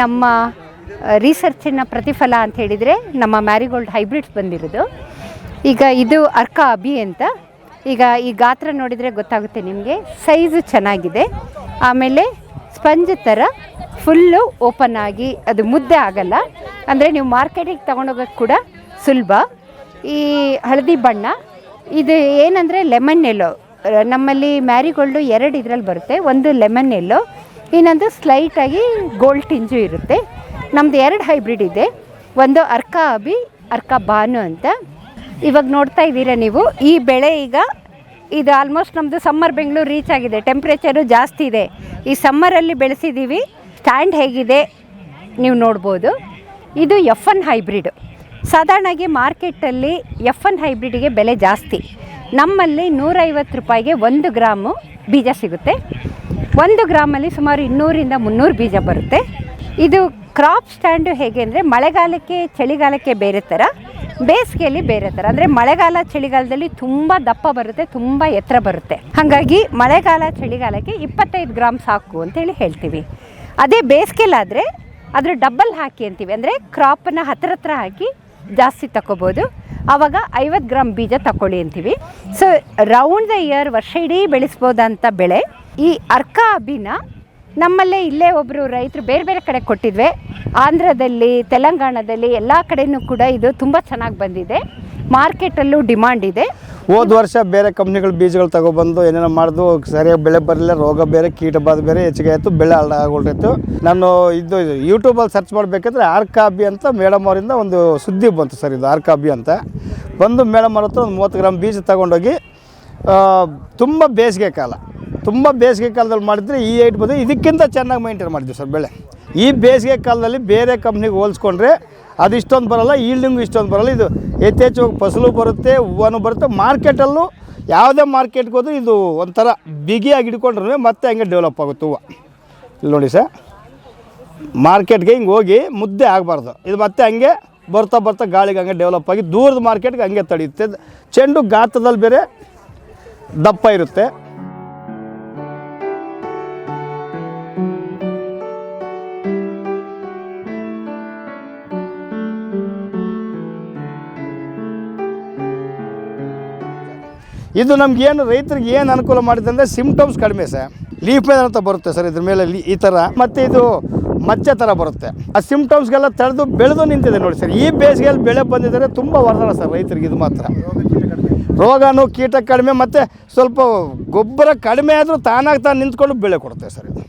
ನಮ್ಮ ರಿಸರ್ಚಿನ ಪ್ರತಿಫಲ ಅಂತ ಹೇಳಿದರೆ ನಮ್ಮ ಮ್ಯಾರಿಗೋಲ್ಡ್ ಹೈಬ್ರಿಡ್ಸ್ ಬಂದಿರೋದು. ಈಗ ಇದು ಅರ್ಕ ಅಬಿ ಅಂತ. ಈಗ ಈ ಗಾತ್ರ ನೋಡಿದರೆ ಗೊತ್ತಾಗುತ್ತೆ ನಿಮಗೆ. ಸೈಜು ಚೆನ್ನಾಗಿದೆ. ಆಮೇಲೆ ಸ್ಪಂಜ್ ಥರ ಫುಲ್ಲು ಓಪನ್ ಆಗಿ ಅದು ಮುದ್ದೆ ಆಗಲ್ಲ. ಅಂದರೆ ನೀವು ಮಾರ್ಕೆಟಿಗೆ ತೊಗೊಂಡೋಗೋಕ್ಕೆ ಕೂಡ ಸುಲಭ. ಈ ಹಳದಿ ಬಣ್ಣ, ಇದು ಏನಂದರೆ ಲೆಮನ್ ಎಲ್ಲೋ ನಮ್ಮಲ್ಲಿ ಮ್ಯಾರಿಗೋಲ್ಡು ಎರಡು ಇದರಲ್ಲಿ ಬರುತ್ತೆ. ಒಂದು ಲೆಮನ್ ಎಲ್ಲೋ ಇನ್ನೊಂದು ಸ್ಲೈಟಾಗಿ ಗೋಲ್ಡ್ ಟಿಂಜು ಇರುತ್ತೆ. ನಮ್ಮದು ಎರಡು ಹೈಬ್ರಿಡ್ ಇದೆ. ಒಂದು ಅರ್ಕ ಅಬಿ ಅರ್ಕ ಬಾನು ಅಂತ. ಇವಾಗ ನೋಡ್ತಾ ಇದ್ದೀರಾ ನೀವು, ಈ ಬೆಳೆ ಈಗ ಇದು ಆಲ್ಮೋಸ್ಟ್ ನಮ್ಮದು ಸಮ್ಮರ್ ಬೆಂಗಳೂರು ರೀಚ್ ಆಗಿದೆ. ಟೆಂಪ್ರೇಚರು ಜಾಸ್ತಿ ಇದೆ. ಈ ಸಮ್ಮರಲ್ಲಿ ಬೆಳೆಸಿದ್ದೀವಿ ಸ್ಟ್ಯಾಂಡ್ ಹೇಗಿದೆ ನೀವು ನೋಡ್ಬೋದು. ಇದು ಎಫ್ ಎನ್ ಹೈಬ್ರಿಡ್ ಸಾಧಾರಣವಾಗಿ ಮಾರ್ಕೆಟಲ್ಲಿ ಎಫ್ ಎನ್ ಹೈಬ್ರಿಡ್ಗೆ ಬೆಲೆ ಜಾಸ್ತಿ. ನಮ್ಮಲ್ಲಿ ನೂರೈವತ್ತು ರೂಪಾಯಿಗೆ ಒಂದು ಗ್ರಾಮು ಬೀಜ ಸಿಗುತ್ತೆ. ಒಂದು ಗ್ರಾಮಲ್ಲಿ ಸುಮಾರು ಇನ್ನೂರಿಂದ ಮುನ್ನೂರು ಬೀಜ ಬರುತ್ತೆ. ಇದು ಕ್ರಾಪ್ ಸ್ಟ್ಯಾಂಡು ಹೇಗೆ ಅಂದರೆ ಮಳೆಗಾಲಕ್ಕೆ, ಚಳಿಗಾಲಕ್ಕೆ ಬೇರೆ ಥರ ಬೇಸಿಗೆಯಲ್ಲಿ ಬೇರೆ ಥರ ಅಂದರೆ ಮಳೆಗಾಲ, ಚಳಿಗಾಲದಲ್ಲಿ ತುಂಬ ದಪ್ಪ ಬರುತ್ತೆ, ತುಂಬ ಎತ್ತರ ಬರುತ್ತೆ. ಹಾಗಾಗಿ ಮಳೆಗಾಲ, ಚಳಿಗಾಲಕ್ಕೆ ಇಪ್ಪತ್ತೈದು ಗ್ರಾಮ್ ಸಾಕು ಅಂತೇಳಿ ಹೇಳ್ತೀವಿ. ಅದೇ ಬೇಸಿಗೆಲಾದರೆ ಅದರ ಡಬ್ಬಲ್ ಹಾಕಿ ಅಂತೀವಿ. ಅಂದರೆ ಕ್ರಾಪನ್ನು ಹತ್ರ ಹತ್ರ ಹಾಕಿ ಜಾಸ್ತಿ ತಗೋಬೋದು ಆವಾಗ ಐವತ್ತು ಗ್ರಾಮ್ ಬೀಜ ತಗೊಳ್ಳಿ ಅಂತೀವಿ. ಸೊ ರೌಂಡ್ ದ ಇಯರ್ ವರ್ಷ ಇಡೀ ಬೆಳೆಸ್ಬೋದಂಥ ಬೆಳೆ. ಈ ಅರ್ಕ ಅಬಿನ ನಮ್ಮಲ್ಲೇ ಇಲ್ಲೇ ಒಬ್ಬರು ರೈತರು ಬೇರೆ ಬೇರೆ ಕಡೆ ಕೊಟ್ಟಿದ್ವಿ. ಆಂಧ್ರದಲ್ಲಿ, ತೆಲಂಗಾಣದಲ್ಲಿ ಎಲ್ಲ ಕಡೆನೂ ಕೂಡ ಇದು ತುಂಬ ಚೆನ್ನಾಗಿ ಬಂದಿದೆ. ಮಾರ್ಕೆಟಲ್ಲೂ ಡಿಮಾಂಡ್ ಇದೆ. ಹೋದ ವರ್ಷ ಬೇರೆ ಕಂಪ್ನಿಗಳು ಬೀಜಗಳು ತಗೊಬಂದು ಏನೇನೋ ಮಾಡಿದ್ವು ಸರಿಯಾಗಿ ಬೆಳೆ ಬರಲಿಲ್ಲ, ರೋಗ ಬೇರೆ ಕೀಟ ಬಾಧೆ ಬೇರೆ, ಹೆಚ್ಚಿಗೆ ಆಯಿತು, ಬೆಳೆ ಆಗೋಗಿತ್ತು ನಾನು ಇದು ಯೂಟ್ಯೂಬಲ್ಲಿ ಸರ್ಚ್ ಮಾಡಬೇಕಾದ್ರೆ ಆರ್ಕಾಬಿ ಅಂತ ಮೇಡಮ್ ಅವರಿಂದ ಒಂದು ಸುದ್ದಿ ಬಂತು ಸರ್ ಇದು ಆರ್ಕಾಬಿ ಅಂತ. ಬಂದು ಮೇಡಮ್ ಅವ್ರ ಹತ್ರ ಒಂದು ಮೂವತ್ತು ಗ್ರಾಮ್ ಬೀಜ ತಗೊಂಡೋಗಿ ತುಂಬ ಬೇಸಿಗೆ ಕಾಲ. ತುಂಬ ಬೇಸಿಗೆ ಕಾಲದಲ್ಲಿ ಮಾಡಿದರೆ ಈ ಏಟ್ ಬಂದು ಇದಕ್ಕಿಂತ ಚೆನ್ನಾಗಿ ಮೈಂಟೈನ್ ಮಾಡಿದ್ವಿ ಸರ್ ಬೆಳೆ. ಈ ಬೇಸಿಗೆ ಕಾಲದಲ್ಲಿ ಬೇರೆ ಕಂಪ್ನಿಗೆ ಹೋಲಿಸ್ಕೊಂಡ್ರೆ ಅದು ಇಷ್ಟೊಂದು ಬರೋಲ್ಲ ಈಲ್ಡಿಂಗು ಇಷ್ಟೊಂದು ಬರೋಲ್ಲ. ಇದು ಯಥೇಚ್ಛವಾಗಿ ಫಸಲು ಬರುತ್ತೆ ಹೂವನು ಬರುತ್ತೆ. ಮಾರ್ಕೆಟಲ್ಲೂ ಯಾವುದೇ ಮಾರ್ಕೆಟ್ಗೆ ಹೋದ್ರೂ ಇದು ಒಂಥರ ಬಿಗಿಯಾಗಿ ಹಿಡ್ಕೊಂಡ್ರೆ ಮತ್ತೆ ಹಂಗೆ ಡೆವಲಪ್ ಆಗುತ್ತೆ ಹೂವು. ಇಲ್ಲಿ ನೋಡಿ ಸರ್ ಮಾರ್ಕೆಟ್ಗೆ ಹಿಂಗೆ ಹೋಗಿ ಮುದ್ದೆ ಆಗಬಾರ್ದು. ಇದು ಮತ್ತೆ ಹಂಗೆ ಬರ್ತಾ ಬರ್ತಾ ಗಾಳಿಗೆ ಹಂಗೆ ಡೆವಲಪ್ ಆಗಿ ದೂರದ ಮಾರ್ಕೆಟ್ಗೆ ಹಂಗೆ ತಡೆಯುತ್ತೆ ಚೆಂಡು ಗಾತ್ರದಲ್ಲಿ ಬೇರೆ ದಪ್ಪ ಇರುತ್ತೆ. ಇದು ನಮ್ಗೆ ಏನು ರೈತರಿಗೆ ಏನು ಅನುಕೂಲ ಮಾಡಿದೆ ಅಂದರೆ ಸಿಮ್ಟಮ್ಸ್ ಕಡಿಮೆ ಸರ್. ಲೀಫ್ ಮೇಲೆ ಅಂತ ಬರುತ್ತೆ ಸರ್ ಇದ್ರ ಮೇಲೆ ಈ ಥರ ಮತ್ತು ಇದು ಮಚ್ಚೆ ಥರ ಬರುತ್ತೆ. ಆ ಸಿಮ್ಟಮ್ಸ್ಗೆಲ್ಲ ತಡೆದು ಬೆಳೆದು ನಿಂತಿದೆ ನೋಡಿ ಸರ್. ಈ ಬೇಸಿಗೆಯಲ್ಲಿ ಬೆಳೆ ಬಂದಿದ್ದಾರೆ ತುಂಬ ವರದಾನ ಸರ್ ರೈತರಿಗೆ ಇದು ಮಾತ್ರ. ರೋಗನೂ ಕೀಟ ಕಡಿಮೆ, ಮತ್ತು ಸ್ವಲ್ಪ ಗೊಬ್ಬರ ಕಡಿಮೆ ಆದರೂ ತಾನಾಗಿ ತಾನು ನಿಂತ್ಕೊಂಡು ಬೆಳೆ ಕೊಡುತ್ತೆ ಸರ್ ಇದು.